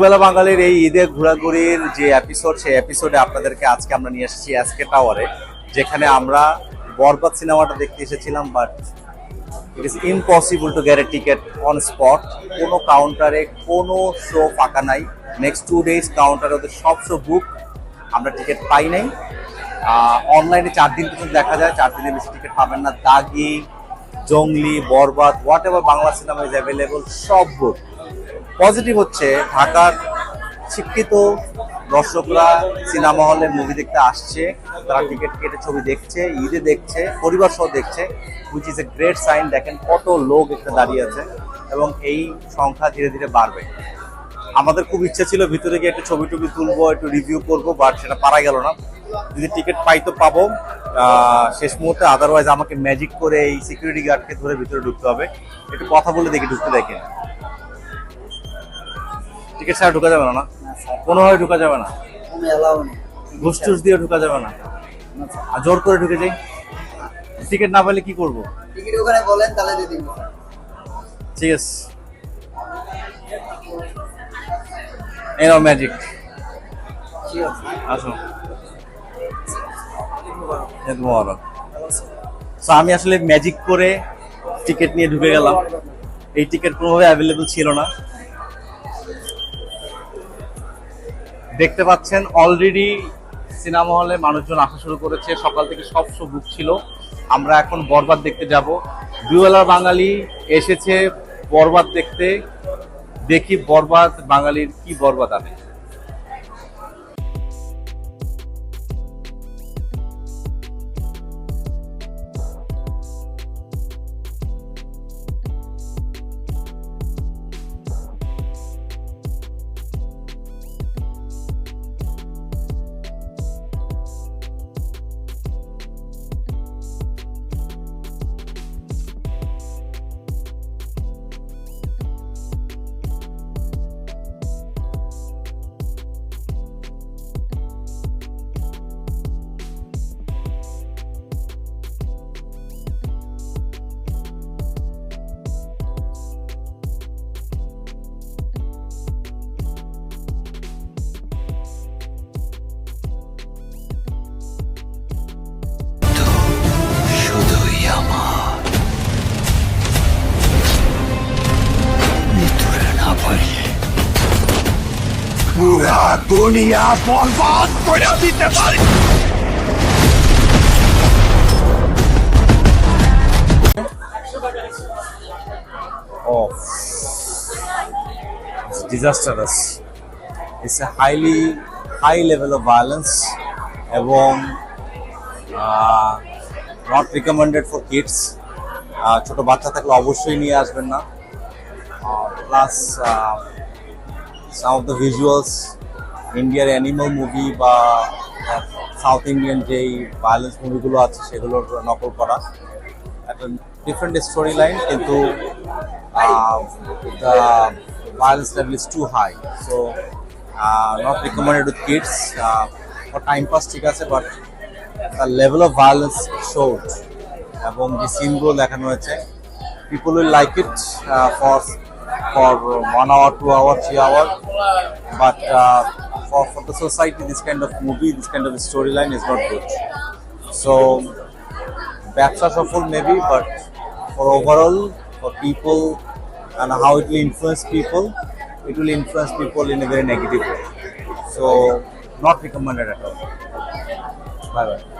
দুবেলা বাঙালির এই ঈদে ঘোরাঘুরির যে এপিসোড সেই এপিসোডে আপনাদেরকে আজকে আমরা নিয়ে এসেছি এসকে টাওয়ারে যেখানে আমরা বরবাদ সিনেমাটা দেখতে এসেছিলাম but it is impossible to get a ticket on spot কোনো কাউন্টারে কোনো শো ফাঁকা নাই। নেক্সট টু ডেজ কাউন্টারে ওদের সব শো বুক আমরা টিকিট পাই নাই। অনলাইনে চার দিন পর্যন্ত দেখা যায়, চার দিনের বেশি টিকিট পাবেন না। Daagi Jungli, Barbaad whatever Bangla cinema is available সব বুক পজিটিভ হচ্ছে ঢাকার শিক্ষিত দর্শকরা সিনেমা হলে মুভি দেখতে আসছে, তারা টিকিট কেটে ছবি দেখছে, ঈদে দেখছে, পরিবার সহ দেখছে which is a great sign দেখেন কত লোক একটা দাঁড়িয়ে আছে, এবং এই সংখ্যা ধীরে ধীরে বাড়বে। আমাদের খুব ইচ্ছা ছিল ভিতরে গিয়ে একটু ছবি টবি তুলবো একটু রিভিউ করব বাট সেটা পারা গেল না। যদি টিকিট পাই তো পাবো। শেষ মুহূর্তে আদারওয়াইজ আমাকে ম্যাজিক করে এই সিকিউরিটি গার্ডকে ধরে ভিতরে ঢুকতে হবে। একটু কথা বলে দেখি ঢুকতে দেখে। টিকিট ছাড়া ঢুকা যাবে না না? কোনোভাবে ঢুকা যাবে না। ঘুষ টুস দিয়ে ঢুকা যাবে না। আর জোর করে ঢুকে যাই। টিকিট না পেলে কি করব? টিকিট ওখানে বলেন তাহলে ঠিক আছে। এই নাও ম্যাজিক আসো সো আমি আসলে ম্যাজিক করে টিকিট নিয়ে ঢুকে গেলাম। এই টিকিট কোনোভাবে অ্যাভেলেবল ছিল না। দেখতে পাচ্ছেন অলরেডি সিনেমা হলে মানুষজন আসা শুরু করেছে। সকাল থেকে সব শো বুক ছিল। আমরা এখন বরবাদ দেখতে যাব। দুবেলার বাঙালি এসেছে বরবাদ দেখতে। দেখি বরবাদ বাঙালির কি বরবাদ আনে দুনিয়া বরবাদ করে দিতে পারি disastrous. It's a highly, high level of violence এবং নট রিকমেন্ডেড ফর কিডস ছোট বাচ্চা থাকলে অবশ্যই নিয়ে আসবেন না। Plus some of the visuals ইন্ডিয়ার অ্যানিমাল মুভি বা সাউথ ইন্ডিয়ান যেই ভায়োলেন্স মুভিগুলো আছে সেগুলোর নকল করা। একটা ডিফারেন্ট স্টোরি লাইন কিন্তু violence level is too high so not recommended with kids time pass ঠিক আছে but the level of violence show এবং যে সিনগুলো দেখানো হয়েছে people will like it for for one hour two hour three hour but for, for the society this kind of movie this kind of storyline is not good so ব্যবসা সফল maybe but for overall for people and how it will influence people it will influence people in a very negative way so not recommended at all bye bye